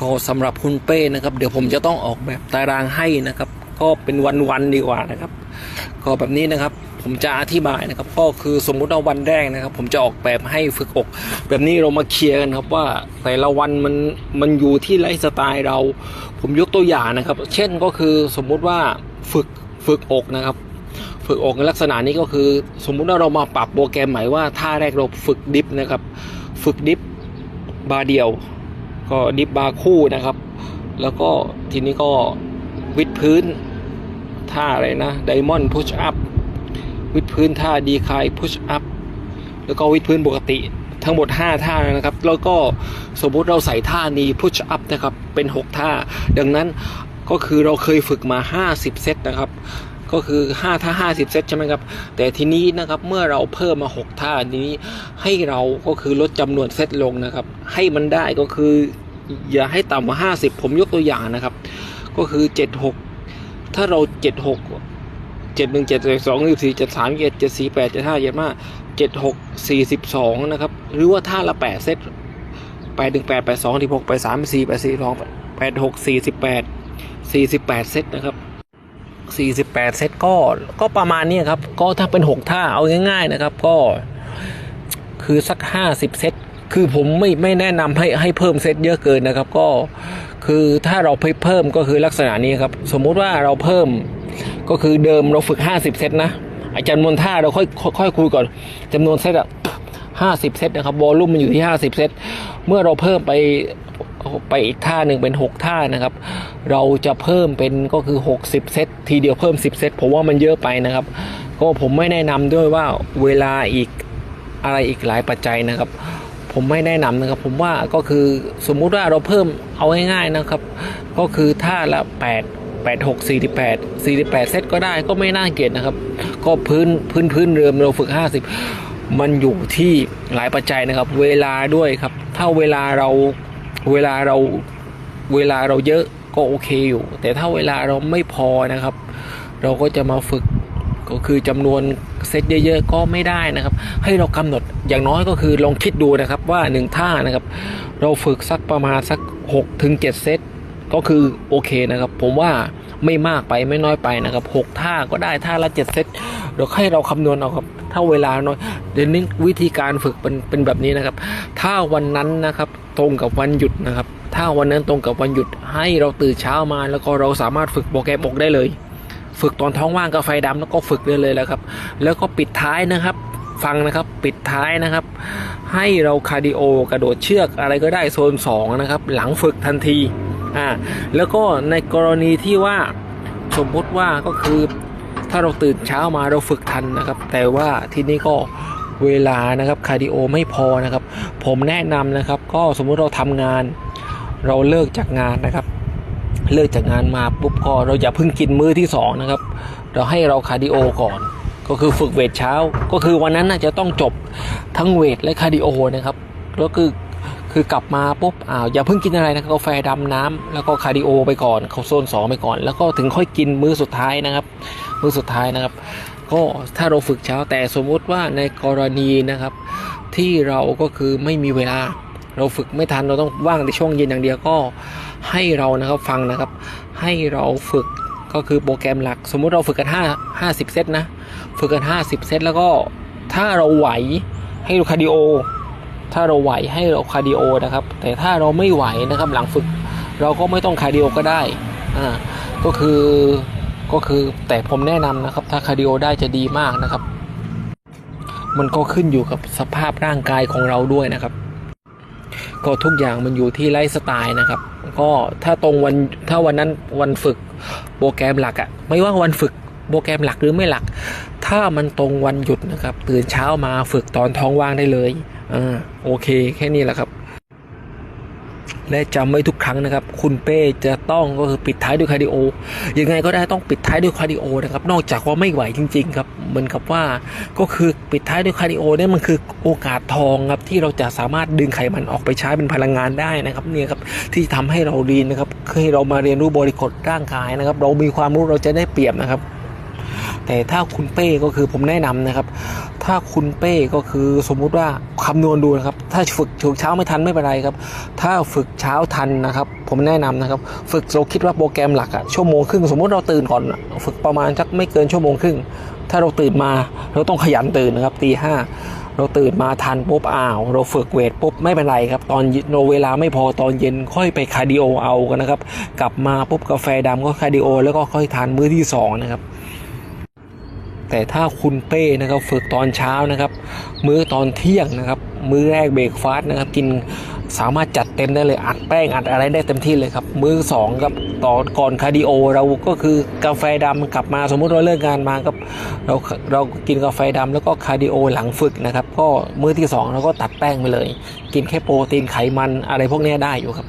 ก็สำหรับคุณเป้นะครับ เดี๋ยวผมจะต้องออกแบบตารางให้นะครับ ก็เป็นวันๆดีกว่านะครับ ก็แบบนี้นะครับผมจะอธิบายนะครับ ก็คือสมมุติว่าวันแรกนะครับ ผมจะออกแบบให้ฝึกอก แบบนี้เรามาเคลียร์กันครับว่าแต่ละวันมันมันอยู่ที่ไลฟ์สไตล์เรา ผมยกตัวอย่างนะครับ เช่นก็คือสมมุติว่าฝึกฝึกอกนะครับ ฝึกอกในลักษณะนี้ก็คือ สมมุติว่าเรามาปรับโปรแกรมใหม่ว่าท่าแรกเราฝึกดิฟนะครับ ฝึกดิฟบาร์เดียว ก็ดิฟบาร์คู่นะครับ แล้วก็ทีนี้ก็วิดพื้นท่าอะไรนะไดมอนด์พุชอัพวิดพื้นท่าดีคายพุชอัพแล้วก็วิดพื้นปกติทั้งหมด 5 ท่านะครับ แล้วก็สมมุติเราใส่ท่านี้พุชอัพนะครับ เป็น 6 ท่า ดังนั้นก็คือเราเคยฝึกมา 50 เซตนะครับ ก็คือ 5 ท่า 50 เซตใช่ไหมครับ แต่ทีนี้นะครับเมื่อเราเพิ่มมา 6 ท่านี้ให้เราก็คือลดจำนวนเซตลงนะครับ ให้มันได้ก็คือ อย่าให้ต่ำกว่า 50 ผมยกตัวอย่างนะครับ ก็คือ 76 ถ้าเรา 76 71 72 24 73 7 4 8 75 75 76 42 นะครับ หรือว่าท่าละ 8 เซต8 1 8 8 2 16 8 3 4 8 4 2 8 6 48 48 เซตนะครับ48 เซตก็ก็ประมาณนี้ครับ ก็ถ้าเป็น 6 ท่าเอาง่ายๆนะครับ ก็คือสัก 50 เซต คือผมไม่ไม่แนะนำให้ให้เพิ่มเซตเยอะเกินนะครับ ก็คือถ้าเราไปเพิ่มก็คือลักษณะนี้ครับ สมมุติว่าเราเพิ่มก็คือเดิมเราฝึก 50 เซตนะอาจำนวนท่าเราค่อยค่อยค่อยคุยก่อนจำนวนเซตอะ50เซตนะครับวอลลุ่มมันอยู่ที่50เซตเมื่อเราเพิ่มไปไปอีกท่าหนึ่งเป็น 6 ท่านะครับ เราจะเพิ่มเป็นก็คือ 60 เซตทีเดียวเพิ่ม 10 เซตผมว่ามันเยอะไปนะครับ ก็ผมไม่แนะนำด้วยว่าเวลาอีกอะไรอีกหลายปัจจัยนะครับ ผมไม่แนะนำนะครับ ผมว่าก็คือสมมุติว่าเราเพิ่มเอาง่ายๆนะครับ ก็คือท่าละ 8 8 6 48 48 เซตก็ได้ก็ไม่น่าเกลียดนะครับ ก็พื้นพื้นพื้นเดิมเราฝึก 50 มันอยู่ที่หลายปัจจัยนะครับ เวลาด้วยครับ ถ้าเวลาเราเวลาเราเวลาเราเยอะก็โอเคอยู่ แต่ถ้าเวลาเราไม่พอนะครับ เราก็จะมาฝึก ก็คือจำนวนเซตเยอะๆก็ไม่ได้นะครับ ให้เรากำหนดอย่างน้อยก็คือลองคิดดูนะครับว่าหนึ่งท่านะครับ เราฝึกสักประมาณสัก6ถึง7เซตก็คือโอเคนะครับ ผมว่าไม่มากไปไม่น้อยไปนะครับ 6 ท่าก็ได้ท่าละ 7 เซตเราให้เราคำนวณเอาครับ ถ้าเวลาน้อยเดี๋ยวนี้วิธีการฝึกเป็นเป็นแบบนี้นะครับ ถ้าวันนั้นนะครับตรงกับวันหยุดนะครับ ถ้าวันนั้นตรงกับวันหยุดให้เราตื่นเช้ามาแล้วก็เราสามารถฝึกโปรแกรมอกได้เลย ฝึกตอนท้องว่างกับไฟดำแล้วก็ฝึกได้เลยแล้วครับ แล้วก็ปิดท้ายนะครับ ฟังนะครับปิดท้ายนะครับ ให้เราคาร์ดิโอกระโดดเชือกอะไรก็ได้โซน2นะครับหลังฝึกทันทีอ่าแล้วก็ในกรณีที่ว่าสมมติว่าก็คือถ้าเราตื่นเช้ามาเราฝึกทันนะครับ แต่ว่าที่นี่ก็เวลานะครับคาร์ดิโอไม่พอนะครับ ผมแนะนำนะครับ ก็สมมุติเราทำงาน เราเลิกจากงานนะครับ เลิกจากงานมาปุ๊บก็เราอย่าเพิ่งกินมื้อที่สองนะครับ เราให้เราคาร์ดิโอก่อน ก็คือฝึกเวทเช้า ก็คือวันนั้นน่าจะต้องจบทั้งเวทและคาร์ดิโอนะครับแล้วคือคือกลับมาปุ๊บอ้าวอย่าเพิ่งกินอะไรนะกาแฟดำน้ำแล้วก็คาร์ดิโอไปก่อนเข้าโซนสองไปก่อน แล้วก็ถึงค่อยกินมื้อสุดท้ายนะครับ มื้อสุดท้ายนะครับ ก็ถ้าเราฝึกเช้าแต่สมมุติว่าในกรณีนะครับ ที่เราก็คือไม่มีเวลา เราฝึกไม่ทันเราต้องว่างในช่วงเย็นอย่างเดียวก็ให้เรานะครับฟังนะครับ ให้เราฝึกก็คือโปรแกรมหลัก สมมุติเราฝึกกัน5 50 เซตนะ ฝึกกัน 50 เซตแล้วก็ถ้าเราไหวให้เราคาร์ดิโอ ถ้าเราไหวให้เราคาร์ดิโอนะครับ แต่ถ้าเราไม่ไหวนะครับหลังฝึกเราก็ไม่ต้องคาร์ดิโอก็ได้อ่าก็คือก็คือแต่ผมแนะนำนะครับ ถ้าคาร์ดิโอได้จะดีมากนะครับ มันก็ขึ้นอยู่กับสภาพร่างกายของเราด้วยนะครับ ก็ทุกอย่างมันอยู่ที่ไลฟ์สไตล์นะครับ ก็ถ้าตรงวันถ้าวันนั้นวันฝึกโปรแกรมหลักอะไม่ว่าวันฝึกโปรแกรมหลักหรือไม่หลัก ถ้ามันตรงวันหยุดนะครับ ตื่นเช้ามาฝึกตอนท้องว่างได้เลยอ่าโอเค แค่นี้แหละครับ และจำไว้ทุกครั้งนะครับ คุณเป้จะต้องก็คือปิดท้ายด้วยคาร์ดิโอ ยังไงก็ได้ต้องปิดท้ายด้วยคาร์ดิโอนะครับ นอกจากว่าไม่ไหวจริง ๆ ครับ เหมือนกับว่าก็คือปิดท้ายด้วยคาร์ดิโอเนี่ยมันคือโอกาสทองครับที่เราจะสามารถดึงไขมันออกไปใช้เป็นพลังงานได้นะครับเนี่ยครับที่ทำให้เราดียนนะครับให้เรามาเรียนรู้บริกฎร่างกายนะครับ เรามีความรู้เราจะได้เปรียบนะครับ แต่ถ้าคุณเป้ก็คือผมแนะนำนะครับ ถ้าคุณเป้ก็คือสมมุติว่าคำนวณดูนะครับ ถ้าฝึกฝึกเช้าไม่ทันไม่เป็นไรครับ ถ้าฝึกเช้าทันนะครับ ผมแนะนำนะครับ ฝึกเราคิดว่าโปรแกรมหลักอะชั่วโมงครึ่งสมมติเราตื่นก่อน ฝึกประมาณสักไม่เกินชั่วโมงครึ่ง ถ้าเราตื่นมาเราต้องขยันตื่นนะครับตีห้าเราตื่นมาทันปุ๊บอ้าว เราฝึกเวทปุ๊บไม่เป็นไรครับ ตอนเราเวลาไม่พอตอนเย็นค่อยไปคาร์ดิโอเอากันนะครับ กลับมาปุ๊บกาแฟดำก็คาร์ดิโอแล้วก็ค่อยทานมื้อที่สองนะครับ แต่ถ้าคุณเป้นะครับฝึกตอนเช้านะครับ มื้อตอนเที่ยงนะครับ มื้อแรกเบรกฟาสต์นะครับกินสามารถจัดเต็มได้เลยอัดแป้งอัดอะไรได้เต็มที่เลยครับ มื้อสองครับตอนก่อนคาร์ดิโอเราก็คือกาแฟดำกลับมาสมมุติเราเลิกงานมาครับเราเรากินกาแฟดำแล้วก็คาร์ดิโอหลังฝึกนะครับ ก็มื้อที่สองเราก็ตัดแป้งไปเลย กินแค่โปรตีนไขมันอะไรพวกนี้ได้อยู่ครับ